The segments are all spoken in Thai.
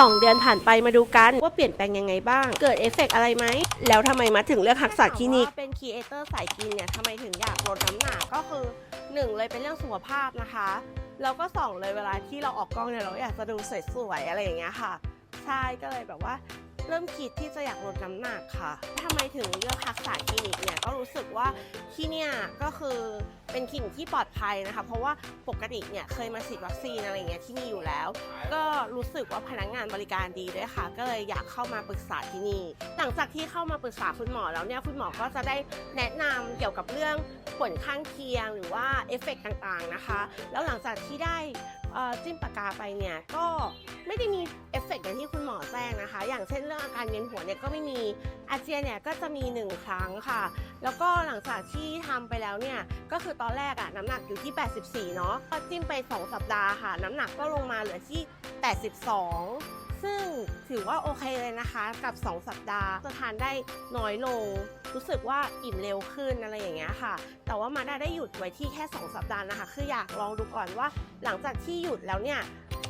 2 เดือนผ่านไปมาดูกันว่าเปลี่ยนแปลงยังไงบ้าง เกิดเอฟเฟกต์อะไรไหม แล้วทำไมมาถึงเลือกหักษาคลินิกเป็นครีเอเตอร์สายกินเนี่ยทำไมถึงอยากลดน้ำหนักก็คือ 1 เลยเป็นเรื่องสุขภาพนะคะ แล้วก็ 2 เลยเวลาที่เราออกกล้องเนี่ยเราอยากจะดูสวยๆอะไรอย่างเงี้ยค่ะ ใช่ก็เลยแบบว่าเริ่มคิดที่จะอยากลดน้ำหนักค่ะทำไมถึงเลือกฮักษาคลินิกเนี่ยก็รู้สึกว่าที่เนี่ยก็คือ เป็นกลิ่นที่ปลอดภัยนะคะ เพราะว่าปกติเนี่ยเคยมาฉีดวัคซีนอะไรเงี้ยที่นี่อยู่แล้ว ก็รู้สึกว่าพนักงานบริการดีด้วยค่ะ ก็เลยอยากเข้ามาปรึกษาที่นี่ หลังจากที่เข้ามาปรึกษาคุณหมอแล้วเนี่ยคุณหมอก็จะได้แนะนำเกี่ยวกับเรื่องผลข้างเคียงหรือว่าเอฟเฟกต์ต่างๆนะคะ แล้วหลังจากที่ได้จิ้มปากกาไปเนี่ยก็ไม่ได้มีเอฟเฟกต์อย่างที่คุณหมอแจ้งนะคะ อย่างเช่นเรื่องอาการเวียนหัวเนี่ยก็ไม่มีอาเจียนเนี่ยก็จะมีหนึ่งครั้งค่ะ แล้วก็หลังจากที่ทำไปแล้วเนี่ยก็คือตอนแรกอะน้ำหนักอยู่ที่ 84 เนาะก็จิ้มไป 2 สัปดาห์ค่ะ น้ำหนักก็ลงมาเหลือที่ 82 ซึ่งถือว่าโอเคเลยนะคะกับ 2 สัปดาห์จะทานได้น้อยลง รู้สึกว่าอิ่มเร็วขึ้นอะไรอย่างเงี้ยค่ะ แต่ว่ามาได้ได้หยุดไว้ที่แค่ 2 สัปดาห์นะคะ คืออยากลองดูก่อนว่า หลังจากที่หยุดแล้วเนี่ย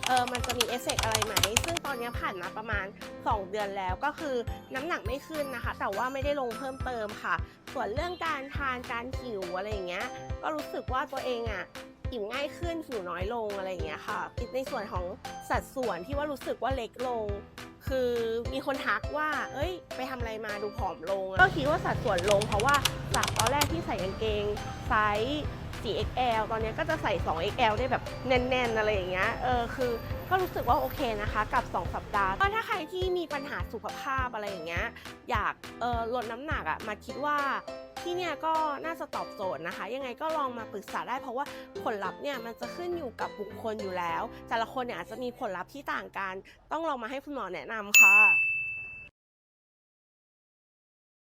เออมันจะมีเอฟเฟกอะไรไหม ซึ่งตอนนี้ผ่านมาประมาณ 2 เดือนแล้วก็คือน้ำหนักไม่ขึ้นนะคะ แต่ว่าไม่ได้ลงเพิ่มเติมค่ะ ส่วนเรื่องการทานการหิวอะไรอย่างเงี้ย ก็รู้สึกว่าตัวเองอะ อิ่มง่ายขึ้นหิวน้อยลงอะไรอย่างเงี้ยค่ะ ในส่วนของสัดส่วนที่ว่ารู้สึกว่าเล็กลง คือมีคนทักว่า เอ้ย ไปทำอะไรมาดูผอมลง ก็คิดว่าสัดส่วนลงเพราะว่าจากตอนแรกที่ใส่กางเกงไซส์ 4XL ตอนนี้ก็จะใส่ 2XL ได้แบบแน่นๆอะไรอย่างเงี้ย เออ คือก็รู้สึกว่าโอเคนะคะกับ 2 สัปดาห์ก็ถ้าใครที่มีปัญหาสุขภาพอะไรอย่างเงี้ย อยากเออลดน้ำหนักอะ่ะ มาคิดว่า ที่เนี่ยก็น่าจะตอบโจทย์นะคะ ยังไงก็ลองมาปรึกษาได้เพราะว่าผลลัพธ์เนี่ยมันจะขึ้นอยู่กับบุคคลอยู่แล้ว แต่ละคนเนี่ยอาจจะมีผลลัพธ์ที่ต่างกัน ต้องลองมาให้คุณหมอแนะนำค่ะ